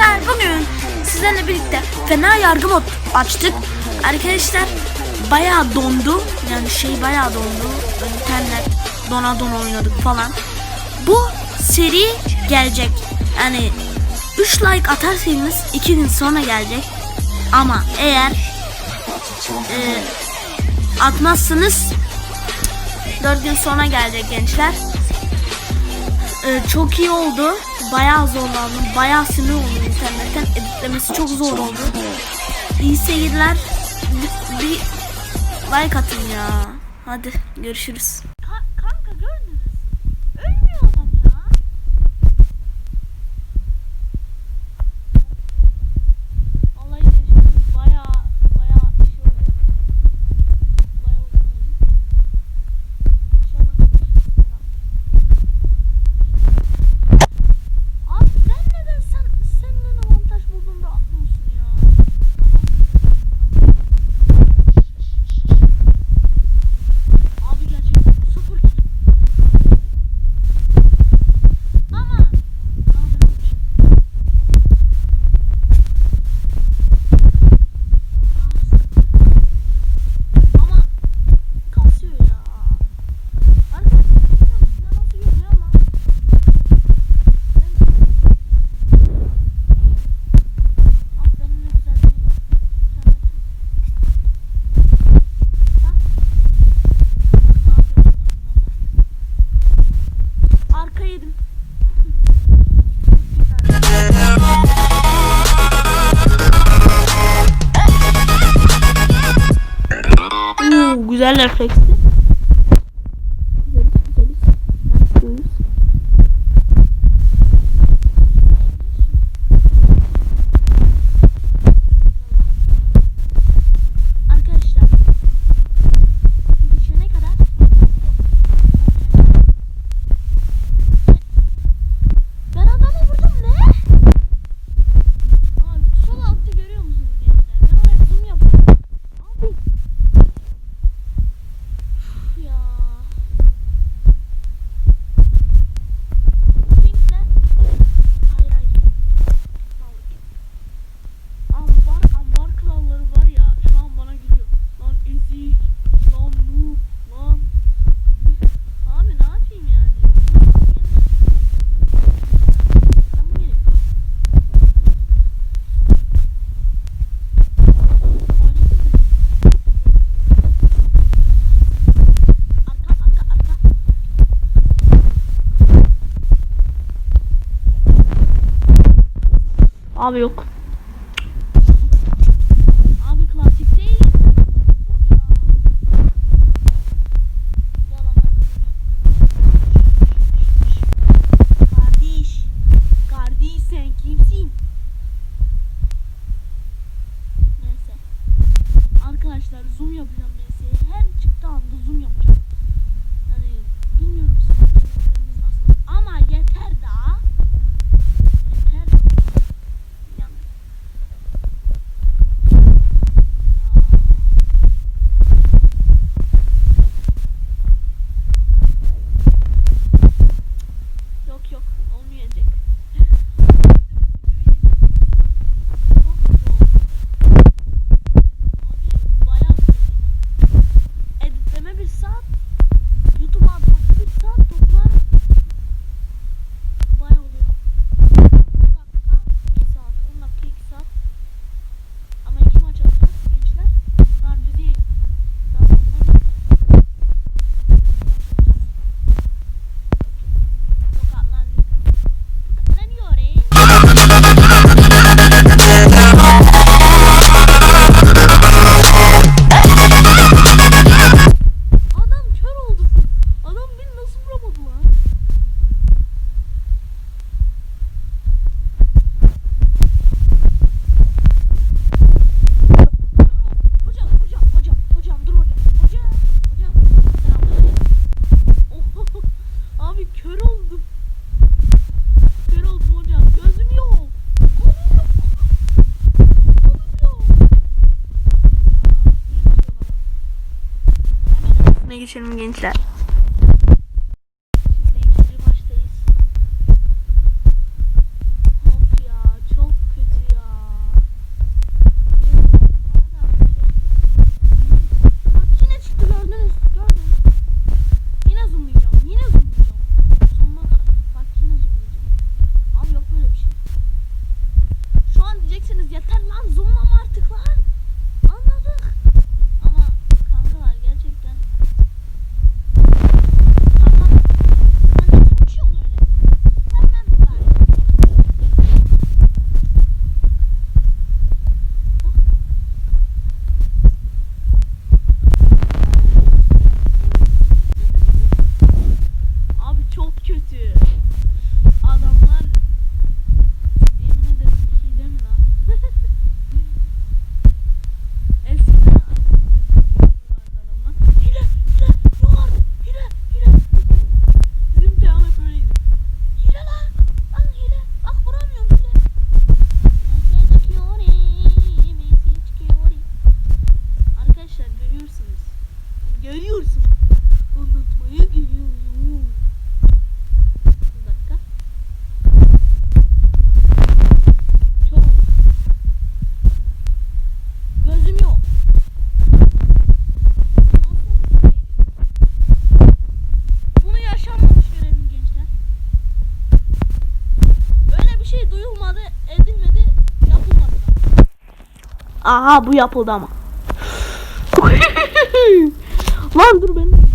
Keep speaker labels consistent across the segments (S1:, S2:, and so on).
S1: arkadaşlar bugün sizlerle birlikte fena yargı mod açtık. Arkadaşlar bayağı dondu. Yani şey bayağı dondu. İnternet dona don oynadık falan. Bu seri gelecek. Yani 3 like atarsanız 2 gün sonra gelecek. Ama eğer e, atmazsanız 4 gün sonra gelecek gençler. E, çok iyi oldu bayağı zorlandım. Bayağı sinir oldum internetten. Editlemesi çok zor oldu. İyi seyirler. Bir, bir like atın ya. Hadi görüşürüz. Netflix'te. abi yok. geçelim gençler.
S2: müsaade edilmedi. Yapılmadı.
S1: Aha bu yapıldı ama. Lan dur benim.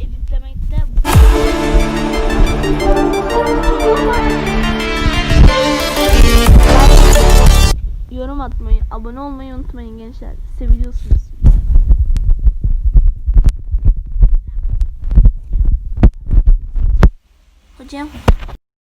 S2: editlemekte yorum atmayı, abone olmayı unutmayın gençler. Seviyorsunuz. Hocam